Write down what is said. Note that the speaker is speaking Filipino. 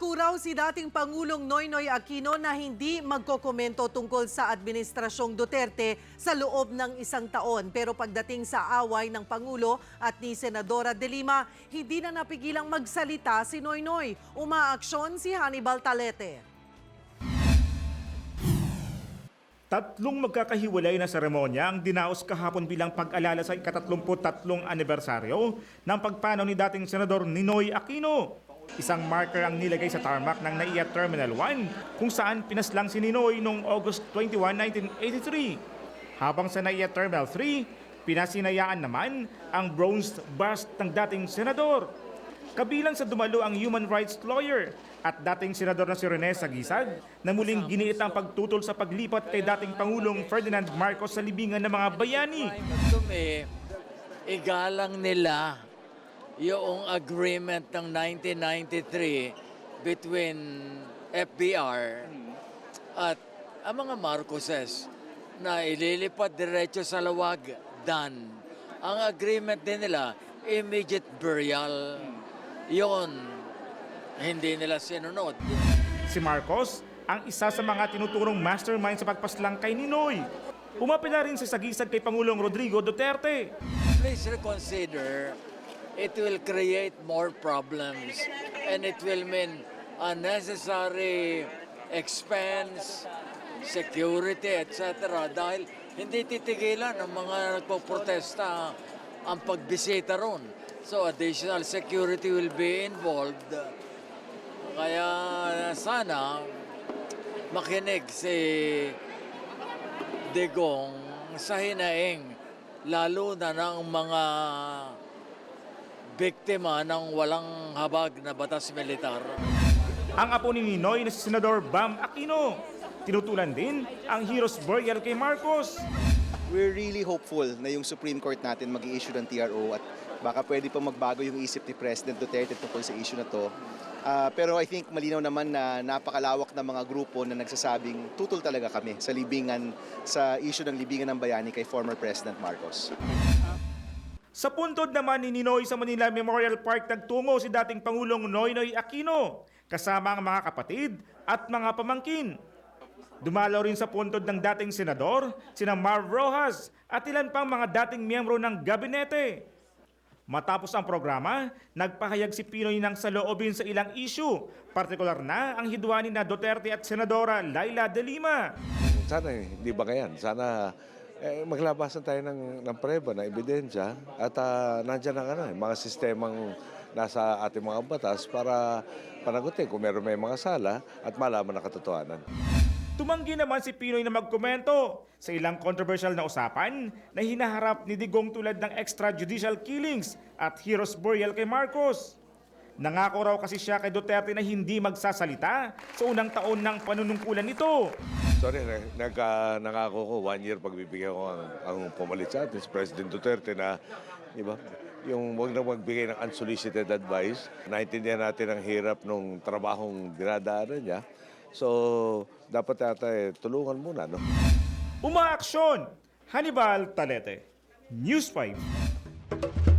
Nangako si dating Pangulong Noynoy Aquino na hindi magkokomento tungkol sa Administrasyong Duterte sa loob ng isang taon. Pero pagdating sa away ng Pangulo at ni Senadora De Lima, hindi na napigilang magsalita si Noynoy. Umaaksyon si Hannibal Talete. Tatlong magkakahiwalay na seremonya ang dinaos kahapon bilang pag-alala sa ikatatlumput-tatlong anibersaryo ng pagpanaw ni dating Senador Ninoy Aquino. Isang marker ang nilagay sa tarmac ng NAIA Terminal 1 kung saan pinaslang si Ninoy noong August 21, 1983. Habang sa NAIA Terminal 3, pinasinayaan naman ang bronze bust ng dating senador. Kabilang sa dumalo ang human rights lawyer at dating senador na si Rene Sagisag na muling giniit ang pagtutol sa paglipat kay dating Pangulong Ferdinand Marcos sa libingan ng mga bayani. Dumi, igalang nila yung agreement ng 1993 between FBR at ang mga Marcoses na ililipat diretso sa lawag, done. Ang agreement din nila, immediate burial. Yon, hindi nila sinunod. Si Marcos ang isa sa mga tinuturong mastermind sa pagpaslang kay Ninoy. Umapila rin si Sagisag kay Pangulong Rodrigo Duterte. please reconsider. It will create more problems and it will mean unnecessary expense, security, etc. Dahil hindi titigilan ng mga nagpo-protesta ang pagbisita ron. So additional security will be involved. Kaya sana makinig si Digong sa hinaing lalo na ng mga biktima ng walang habag na batas militar. Ang apo ni Ninoy na si Senador Bam Aquino. Tinutulan din ang Heroes Burial kay Marcos. We're really hopeful na yung Supreme Court natin mag issue ng TRO at baka pwede pa magbago yung isip ni President Duterte tungkol sa issue na to. Ah, pero I think malinaw naman na napakalawak ng mga grupo na nagsasabing tutol talaga kami sa libingan, sa issue ng libingan ng bayani kay former President Marcos. Sa puntod naman ni Ninoy sa Manila Memorial Park nagtungo si dating Pangulong Noynoy Aquino kasama ang mga kapatid at mga pamangkin. Dumalaw rin sa puntod ng dating senador, sina Marv Rojas at ilan pang mga dating miyembro ng gabinete. Matapos ang programa, nagpahayag si Pinoy ng saloobin sa ilang issue, partikular na ang hidwanin na Duterte at Senadora Laila de Lima. Sana hindi ba ganyan? Sana eh, maglabasan tayo ng, ng preba, ng ebidensya at uh, nandyan ang ano, eh, mga sistemang nasa ating mga batas para panagutin kung meron may mga sala at malaman ang katotohanan. Tumanggi naman si Pinoy na magkomento sa ilang controversial na usapan na hinaharap ni Digong tulad ng extrajudicial killings at heroes burial kay Marcos. Nangako raw kasi siya kay Duterte na hindi magsasalita sa unang taon ng panunungkulan nito. Sorry, nag, nagka, nangako ko one year pagbibigyan ko ang, ang pumalit sa atin, si President Duterte na, di ba, yung wag na magbigay ng unsolicited advice. Naintindihan natin ang hirap ng trabahong dinadaanan niya. So, dapat yata eh, tulungan muna, no? Umaaksyon! Hannibal Talete, News 5.